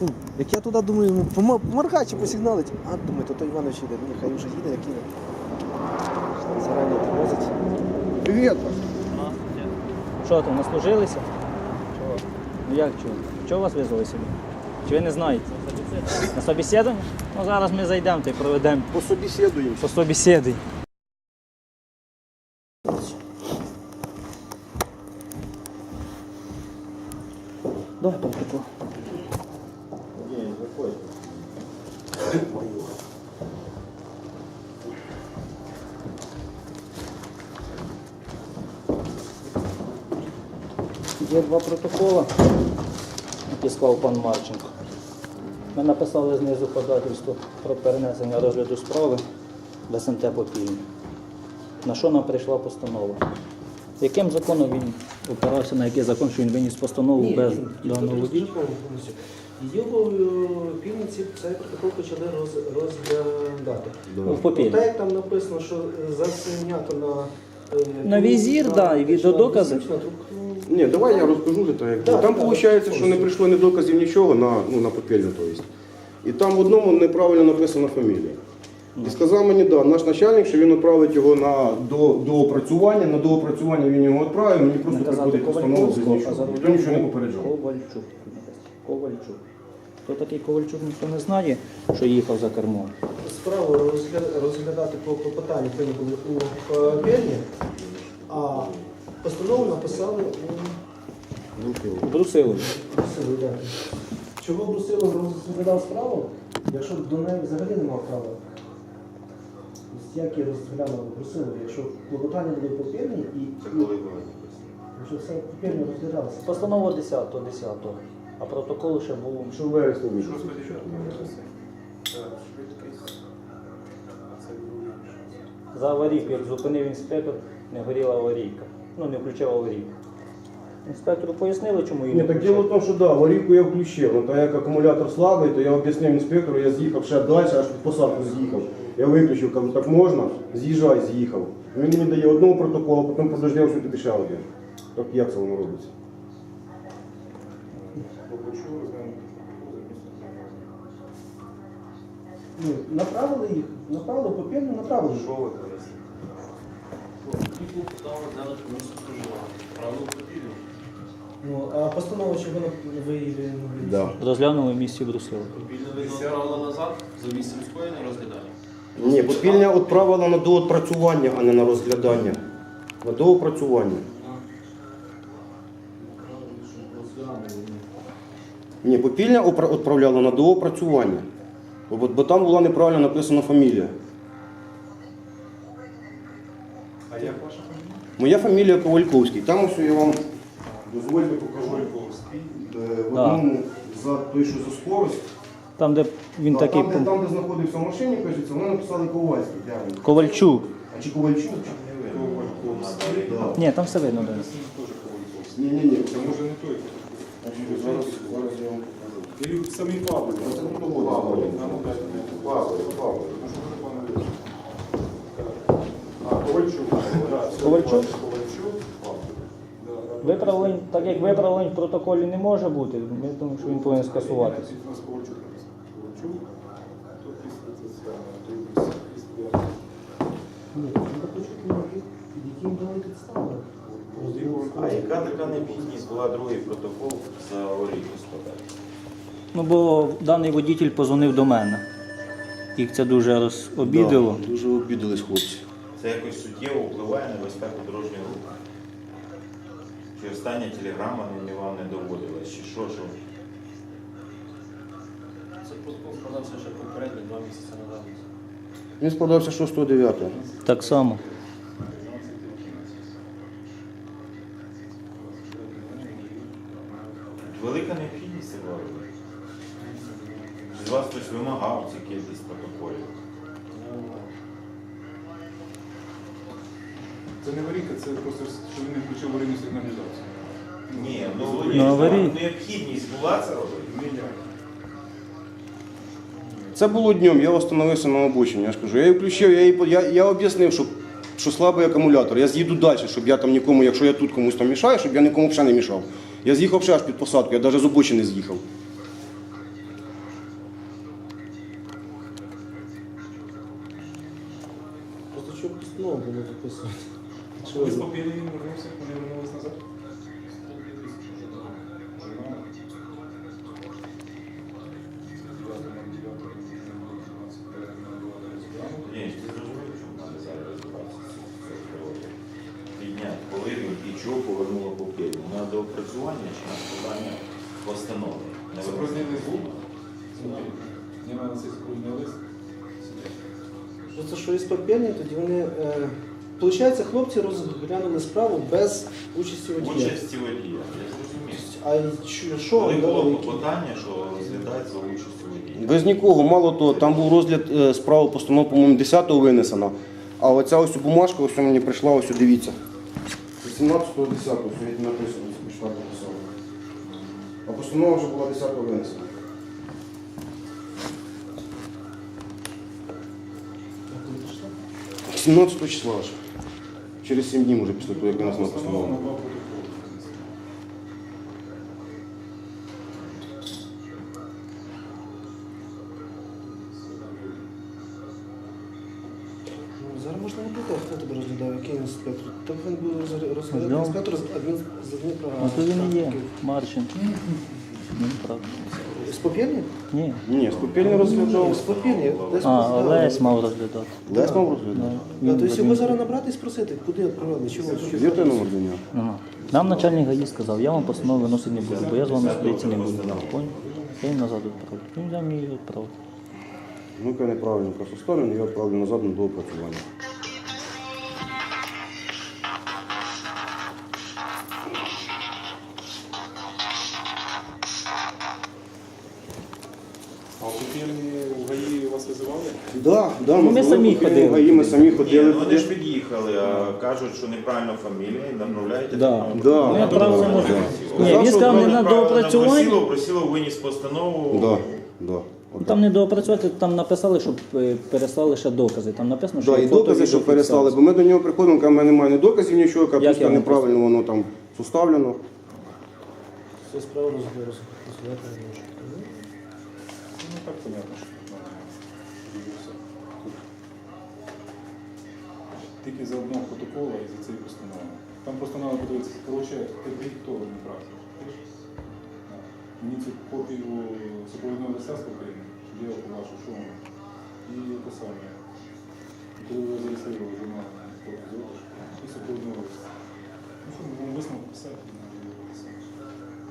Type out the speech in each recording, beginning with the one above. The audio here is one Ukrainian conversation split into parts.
Ну, як я туди думаю, ну, пома- поморгай чи посигналить. А думаю, то той Іванович їде, ну, нехай вже їде, як їде. Зарані привозить. Привіт. Що там, наслужилися? Чого? Ну як чого? Чого вас визвали сюди? Чи ви не знаєте? На собеседування? Ну зараз ми зайдемо та й проведемо Пособеседуємо. по собеседі. Є два протоколи, які склав пан Марченко. Ми написали знизу ходатайство про перенесення розгляду справи в СМТ Попільня. На що нам прийшла постанова? Яким законом він опирався, на який закон, що він виніс постанову без даного водія? Його е, півниці цей протокол почали роз- розглядати. Ну, в Попільні. Так як там написано, що заснято на... На візір, да, і відеодокази. Ні, давай я розкажу так. Як було. там виходить, що не прийшло ні доказів нічого на, ну, на попільну, то есть. І там в одному неправильно написана фамілія. І сказав мені, да, наш начальник, що він відправить його на до, доопрацювання. На доопрацювання він його відправив, мені просто приходить постанова без нічого. нічого не попереджав. Ковальчук. Ковальчук. Хто такий Ковальчук, ніхто не знає, що їхав за кермом. Справу розглядати по клопотанню повинні у е, Перні, а постанову написали у. Брусилові. Чого Брусилов розглядав справу, якщо до неї взагалі не мав права? Як і розглянув Брусилов, якщо клопотання були по Перні і, якщо все по Перні розглядалося. Постанова 10 10 а протокол ще був. Що в вересні вийшло. За аварійку, як зупинив інспектор, не горіла аварійка. Ну, не включав аварійку. Інспектору пояснили, чому її Ні, так діло в включав. тому, що да, аварійку я включив. Ну, так як акумулятор слабий, то я об'яснив інспектору, я з'їхав ще далі, аж під посадку з'їхав. Я виключив, кажу, так можна, з'їжджай, з'їхав. Він мені дає одного протоколу, потім подождав, що тобі ще один. Так як це воно робиться? Ну, направили їх, направили по Перні, направили. Ну, а постанова, чи вона виявили? Да. Розглянули в місті Брусилова. Відправила назад за місцем скоєння розглядання. Ні, попільня відправила на доопрацювання, а не на розглядання. На доопрацювання. Ні, попільня відправляла на доопрацювання. Бо, бо там була неправильно написана фамілія. А як ваша фамілія? Моя фамілія Ковальковський. Там ось я вам дозвольте покажу. Е, В Да. одному за той, що за скорость. Там, де він а такий. там, де, там, де знаходився в машині, кажеться, вони написали Ковальський. Де він? Ковальчук. А чи Ковальчук? Чи? Да. Ні, там все видно. Денис. Ні, ні, ні. Це може не той. Зараз, зараз я вам покажу. Самі. Це не. А? А, Ковальчук. Ковальчук? Виправлень, так як виправлень в протоколі не може бути, ми думаємо, що він повинен скасуватися. Ковальчук. Ковальчук. Тут після це, тут після. Ні, ну, хочу, які їм дали підстави. А яка така необхідність була другий протокол за аварійку складати? Ну, бо даний водитель позвонив до мене. Їх це дуже розобідило. Да, Дуже обідались хлопці. Це якось суттєво впливає на безпеку дорожнього руху? Чи остання телеграма не, не вам не доводилась? Чи що, що? Це протокол складався ще попередньо, два місяці назад. Він складався 6-9. Так само. Велика необхідність це була робити? З вас хтось вимагав ці кількість протоколів? Це не аварійка, це просто, що він не включив аварійну сигналізацію. Ні, ну, Ну, Володя, аварій- необхідність була це робити? Це було днем, я остановився на обочині. Я ж кажу, я її включив, я, її, по- я, я об'яснив, що, що слабий акумулятор. Я з'їду далі, щоб я там нікому, якщо я тут комусь там мішаю, щоб я нікому ще не мішав. Я з'їхав ще аж під посадку, я навіть з обочини з'їхав. Просто щоб знову було записувати. Ми спокійно вернувся, коли вернулися назад. Що папірні, тоді вони. Е... Получається, хлопці розглянули справу без участі водія. Участі водія, я зрозумів. А що- що Коли було дали? що розглядається за участю водія? Без нікого, мало того, там був розгляд е, справи постанов, по-моєму, 10-го винесена. А оця ось бумажка, ось мені прийшла, ось дивіться. 18-го, 10-го, сьогодні написано, прийшла написала. А постанова вже була 10-го винесена. 17 числа вже. Через 7 днів вже після того, як винесена Постанова на постанова. два протоколи. Ну, Зараз можна не буде, хто тебе розглядав, який інспектор. Так він буде розгля- розглядати Розглядав. інспектор з адмін з адмінправа. А то він і є, Марченко. Він правда. З папірні? Ні. Ні, скупільний розглядав. З папірні. А, розглядали. Мав розглядати. Лес мав розглядати. Да. А, Він то есть його зараз набрати і спросити, куди відправили, чого? Є той номер до нього? Нам начальник ГАІ сказав, я вам постанову виносити не буду, бо я з вами судитися не буду. Я їм назад відправлю. Він взяв мені відправив. Ну, яка неправильно, просто сторону, я відправлю назад на доопрацювання. Да, да, Ну, ми були самі в ходили. гаї, ми самі Ні, ходили. ну вони ж під'їхали, а кажуть, що неправильно фамілія і направляєте. Да. Да. Ну, да, да. Ні, він сказав не на доопрацювання. Просило, просило виніс постанову. Да, да. Ну, Там не доопрацювати, там написали, щоб е, переслали ще докази. Там написано, що Да, і фото, докази, відео, що переслали, бо ми до нього приходимо, кажемо, в мене немає ні доказів, нічого, капуста я вам неправильно воно там составлено. Все справа розглядати не. Ну так понятно, що тут надо дивитися. Тут Тільки за одного протокола і за цієї постанови. Там просто треба подивитися, коротше, ти хто не прав. Мені цю копію супровідного листа з України, щоб я його побачив, що воно. І саме. Коли ви зареєстрували журнал, і супровідного листа. Ну що, ми будемо висновок писати, і писати.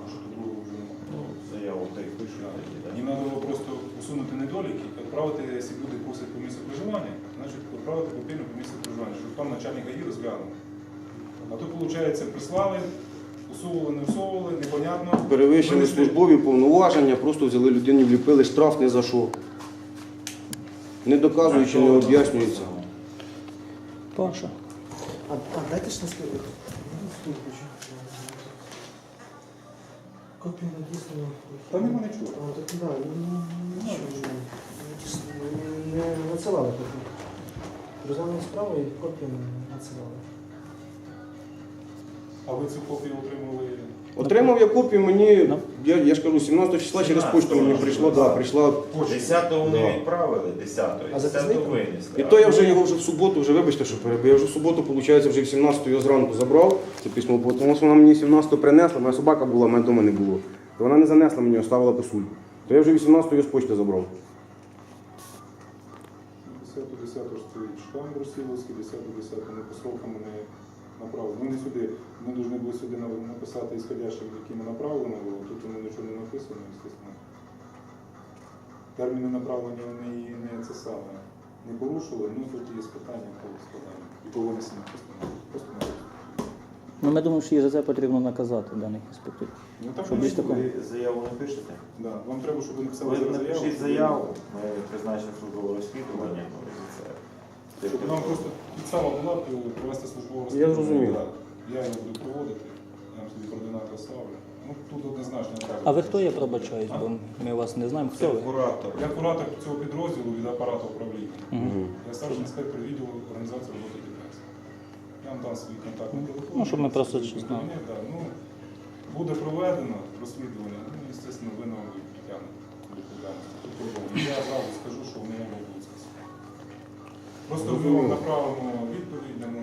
А що тут другого вже немає. Ну, заяву та й пишу. Їм треба було просто усунути недоліки, відправити, якщо буде просить по місцю проживання, значить відправити попільну по місцю проживання, щоб там начальник ГАІ розглянув. А тут, виходить, прислали, усували, не усували, непонятно. Перевищили Винесли- службові повноваження, просто взяли людині, вліпили штраф не за що. Не доказуючи, не об'яснюється. Паша. А, а дайте ж нас Копію надіслано. Та нема нічого. А, так да, ну, нічого. Не надсилали копію. Розглянули справу і копію надсилали. А ви цю копію отримали. Отримав я копію, мені, Ну. я, я ж кажу, 17 числа через почту мені прийшло, да, прийшла. 10-го Да. вони відправили, 10-го, А 10-го запізнили? винесли. І то я вже його вже в суботу, вже вибачте, що перебив. Я вже в суботу, виходить, вже 18 його зранку забрав це письмо, бо тому що вона мені 17 принесла, моя собака була, мене вдома не було. То вона не занесла мені, оставила писульку. То я вже 18 його з почти забрав. 10-10 штамп Брусиловський, 10-10 не по срокам не направлено. Вони сюди, ми повинні були сюди на- написати ісходящих, якими направлено було, тут воно нічого не написано, звісно. Терміни направлення вони не це саме не порушили, ну тут є питання по складанню і по винесенню постанови. Ну, ми думаємо, що їх за це потрібно наказати даних інспекторів. Ну так Щоб вони більш такого. Заяву не пишете? Да. Вам треба, щоб ви написали Ви зараз напишіть заяву, ми призначимо службове розслідування. ну, і це. Щоб нам просто підстава була провести службове Я зрозумів. Я його буду проводити, я вам собі координати ставлю. Ну тут однозначно не так. А ви хто є, пробачають, бо ми вас не знаємо. Хто ви? куратор. Я куратор цього підрозділу від апарату управління. Я старший інспектор відділу організації роботи ДПС. Я вам дам свій контактний телефон. Ну, щоб ми просто Свій знали. кабінет, да. Ну, буде проведено розслідування, ну, звісно, винного будуть притягнути до відповідальності. Тут по-другому. Я зразу скажу, Просто ми вам направимо відповідь, дамо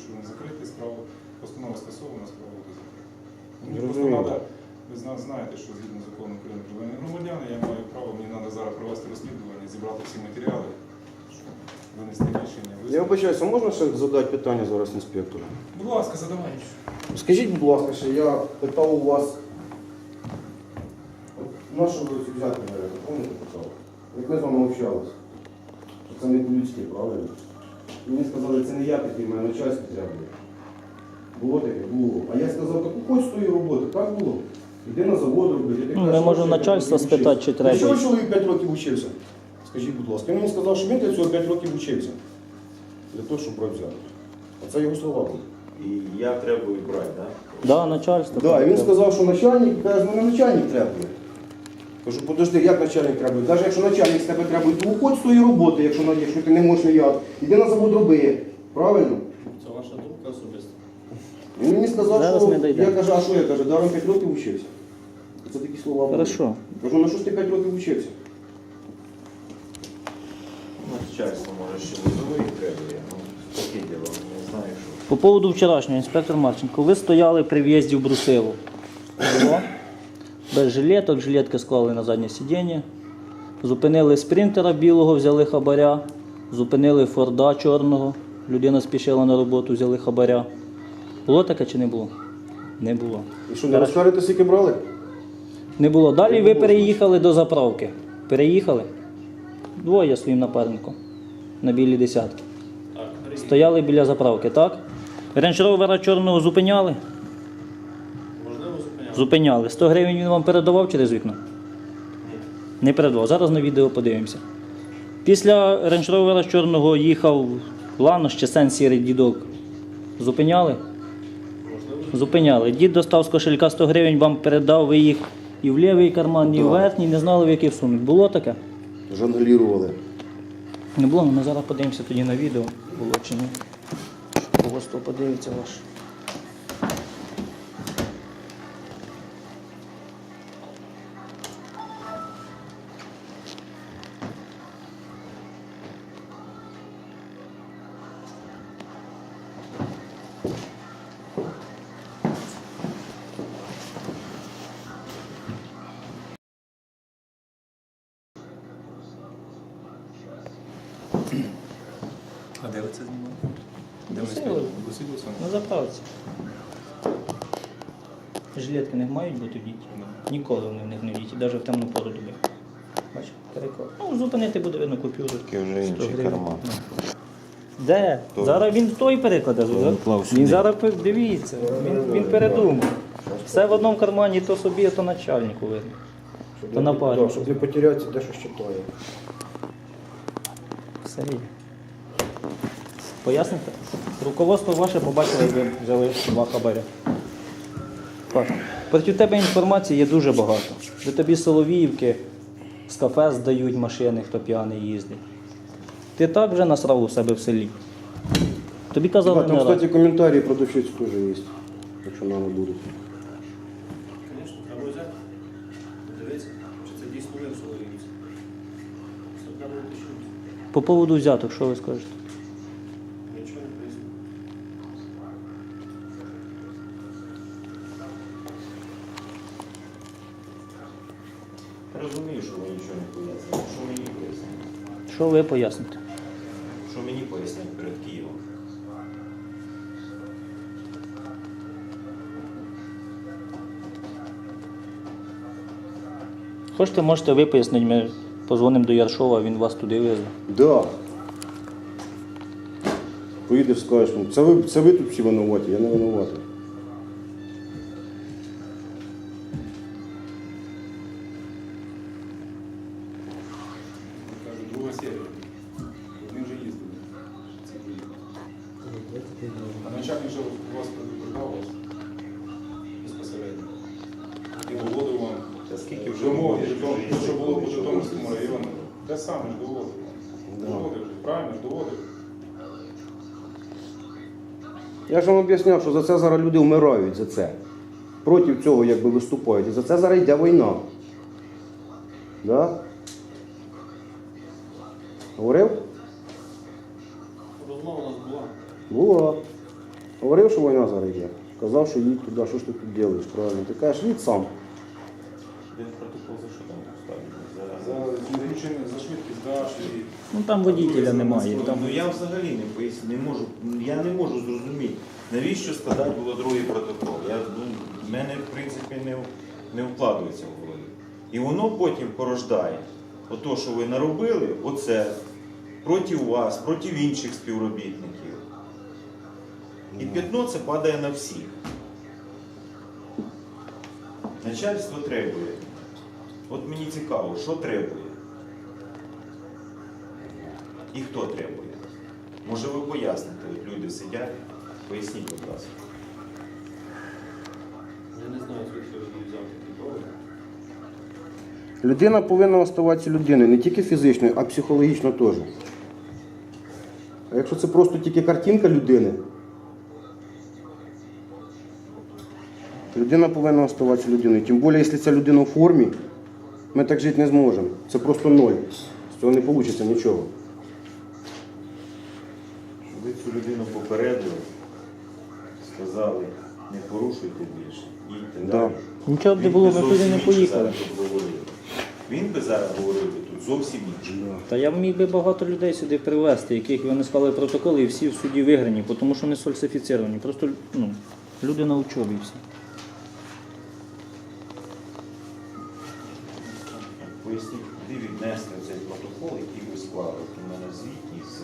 що він закритий справа, постанова скасована, справа буде закрита. Просто треба, ви знаєте, що згідно закону України про громадяни, я маю право, мені треба зараз провести розслідування, зібрати всі матеріали, щоб винести рішення. Я вибачаюся, можна ще задати питання зараз інспектору? Будь ласка, задавайте. Скажіть, будь ласка, ще я питав у вас. Нашу взятку, наверное, питав? Як ми з вами общалися? Це не по-людськи, правильно? Мені сказали, це не я такий, мене начальство треба. Було таке? Було. А я сказав, так хоч з тої роботи, так було. Іди на завод робити. Ти Ну, ми що можемо ще п'ять років спитати, чи треба. Ну, Чого чоловік 5 років вчився? Скажіть, будь ласка. Він мені сказав, що він для цього 5 років вчився. Для того, щоб брати взятку. Оце його слова були. І я требую брати, так? Да, начальство. Да, і він сказав, що начальник, каже, мене начальник требує. Кажу, подожди, як начальник требує? Навіть якщо начальник з тебе требує, то уходь з тої роботи, якщо, якщо ти не можеш ніяк. Іди на завод роби. Правильно? Це ваша думка особиста. Він мені сказав, Зараз що ми дійдемо. я кажу, а що я кажу, даром 5 років вчився. Це такі слова були. Хорошо. Кажу, на що ж ти 5 років вчився? Начальство може ще вузовий требує. Ну, таке діло, не знаю, що. По поводу вчорашнього, інспектор Марченко, ви стояли при в'їзді в Брусилу. Було? Без жилеток, жилетки склали на заднє сидіння. Зупинили спринтера білого, взяли хабаря. Зупинили Форда чорного. Людина спішила на роботу, взяли хабаря. Було таке чи не було? Не було. І що, не розкажете, скільки брали? Не було. Далі ви переїхали до заправки. Переїхали. Двоє своїм напарником. На білі десятки. Стояли біля заправки, так? Рейндж чорного зупиняли? Зупиняли? Зупиняли. 100 гривень він вам передавав через вікно? Не передавав. Зараз на відео подивимося. Після Рейндж Ровера чорного їхав Ланош чи Сен Сірий дідок. Зупиняли? Зупиняли. Дід достав з кошелька 100 гривень, вам передав, ви їх і в лівий карман, і в верхній, не знали, в який всунуть. Було таке? Жонглірували. Не було, ми зараз подивимося тоді на відео. Було чи ні. Когось то подивиться ваш. А де ви це знімаєте? Де ми Брусилов. стоїмо? Брусиловся? Жилетки не мають бути в діті. Ніколи вони в них не в діті, навіть в темну пору доби. Бачиш, переклад. Ну, зупинити буде видно купюру. Такий вже інший карман. Де? Зараз він той перекладе. Він зараз пер- дивіться, він, він передумав. Все в одному кармані, то собі, а то начальнику видно. То напарник. Щоб не потерятися, де що читає. Все є. Поясните? Руководство ваше побачило, як ви взяли два хабаря. Так. Проти тебе інформації є дуже багато. До тобі Соловіївки з кафе здають машини, хто п'яний їздить. Ти так вже насрав у себе в селі. Тобі казали Там, не раз. кстати, коментарі продавщиць теж є, якщо надо буде. Звісно, треба взяти. Подивитися, чи це дійсно ви в Соловіївці. Це треба уточнити. По поводу взяток, що ви скажете? Нічого не Розумію, що ви нічого не пояснили. Що мені пояснити? Що ви поясните? Що мені пояснити перед Києвом? Хочете, можете ви пояснити, ми позвонимо до Яршова, він вас туди везе. Да. Поїдеш, скажеш, ну, це ви, це ви тут всі винуваті, я не винуватий. Серія. Вони вже їздили. А начальник же у вас предупреждав вас безпосередньо. І доводив вам Та скільки вже років що- що було по Житомирському району. Те саме ж доводив. Доводив правильно ж доводив. Я ж вам об'ясняв, що за це зараз люди вмирають за це. Проти цього якби виступають. І за це зараз йде війна. Да? Говорив? Розмова у нас була. Була. Говорив, що війна зараз йде. Казав, що їдь туди, що ж ти тут робиш, правильно. Ти кажеш, їдь сам. Він протокол за що там поставили? За зміщення, за швидкість, і Ну там водителя немає. Там... Ну я взагалі не поясню, не можу, я не можу зрозуміти, навіщо складати було другий протокол. Я, ну, в мене, в принципі, не, не вкладається в голові. І воно потім порождає. Ото, що ви наробили, оце проти вас, проти інших співробітників. І п'ятно це падає на всіх. Начальство требує. От мені цікаво, що требує? І хто требує? Може ви поясните, от люди сидять, поясніть, будь ласка. Я не знаю, звідки ви взяв такі доводи. Людина повинна оставатися людиною, не тільки фізично, а психологічно теж. А якщо це просто тільки картинка людини, людина повинна оставатися людиною. Тим більше, якщо ця людина в формі, ми так жити не зможемо. Це просто ноль. З цього не вийде нічого. Щоб ви цю людину попередили, сказали, не порушуйте більше, їдьте Да. далі. Нічого б не було, ми туди не поїхали. Він би зараз говорив би тут зовсім інше. Та я міг би багато людей сюди привезти, яких вони склали протоколи і всі в суді виграні, тому що не сфальсифіціровані. Просто ну, люди на учобі всі. Поясніть, куди віднести цей протокол, який ви склали. От У мене звітність з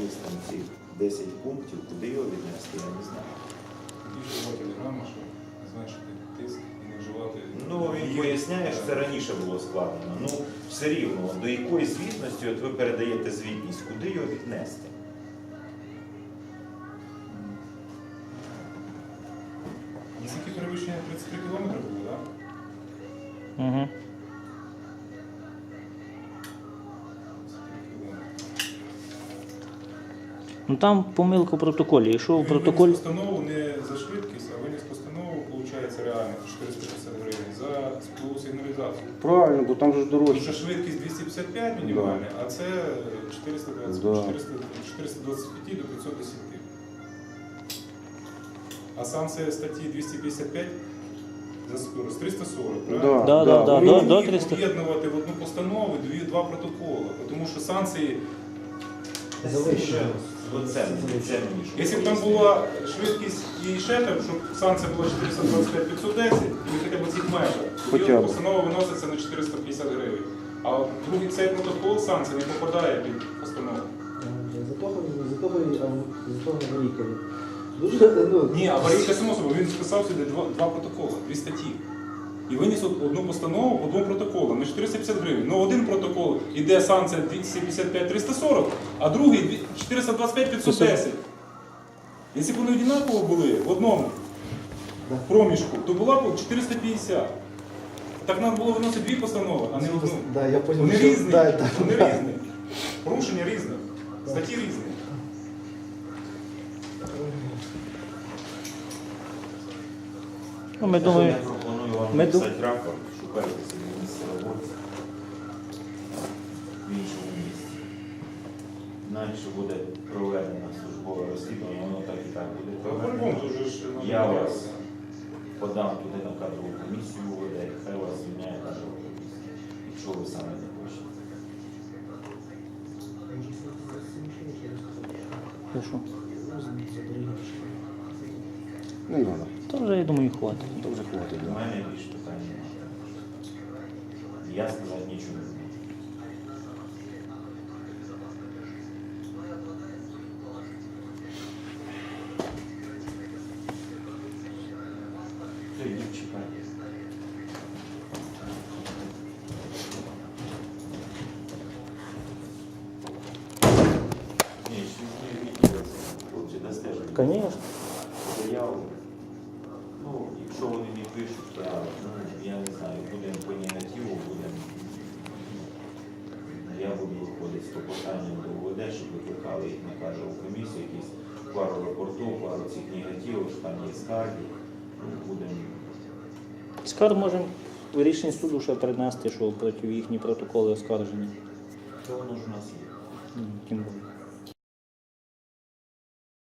є там ці 10 пунктів, куди його віднести, я не знаю. тоді ж телеграма, що зменшити тиск вживати. Ну, він поясняє, що це раніше було складено. Ну, все рівно, до якої звітності от ви передаєте звітність, куди його віднести? Наскільки перевищення 33 кілометри було, так? Угу. Ну там помилка в протоколі. Якщо в Він постанову не за швидкість, а виніс постанову, виходить, реально 450 гривень за спливу сигналізацію. Правильно, бо там же ж Тому дорожче. що швидкість 255 мінімальна, а це 420, Да. 400, 425 до 510. А санкція статті 255 за скорость 340, правильно? Да, да, да, Ми до- до міг 300. об'єднувати в одну постанову дві, два протоколи, тому що санкції, якщо б там була швидкість і ще там, щоб санкція була 425-510, і хоча б в цих межах, Хоча б. постанова виноситься на 450 гривень. А другий цей протокол санкцій не попадає під постанову. За того, за того, за того лікарі. Дуже, ну, Ні, аварійка само собою, він списав сюди два, два протоколи, дві статті. І виніс од- одну постанову по двом протоколам на 450 гривень. Ну один протокол іде санкція 255-340, а другий 425-510. Якщо б вони однаково були в одному проміжку, то була б 450. Так нам було виносити дві постанови, а не одну. Да, я понял, Вони що- різні, да, да, вони да. різні. Порушення різне, статті різні. Ну, ми Я пропоную вам ми написати рапорт, шукайте собі місце роботи в іншому місці. Інакше буде проведено службове розслідування, воно так і так буде По-любому проведено. дуже ж Я вас подам туди на кадрову комісію УВД, хай вас звільняє кадрова комісія, якщо ви саме не хочете. Що? Не треба. То вже, я думаю, хватить. То вже хватить. У мене більш питань немає. Я сказати нічого не можу. Та йдіть, чекайте. Ні, ще не відео, хлопці, дасте ж мені Звісно. заяву. Ну, якщо вони не пишуть, я, ну, я не знаю, будемо по негативу, будемо. Я буду виходити з клопотанням до УВД, щоб викликали їх на кадрову комісію, якісь пару рапортів, пару цих негативів, що там є скарги. Ну, будемо. Скар можемо в рішенні суду ще принести, що проти їхні протоколи оскаржені. Що воно ж у нас є?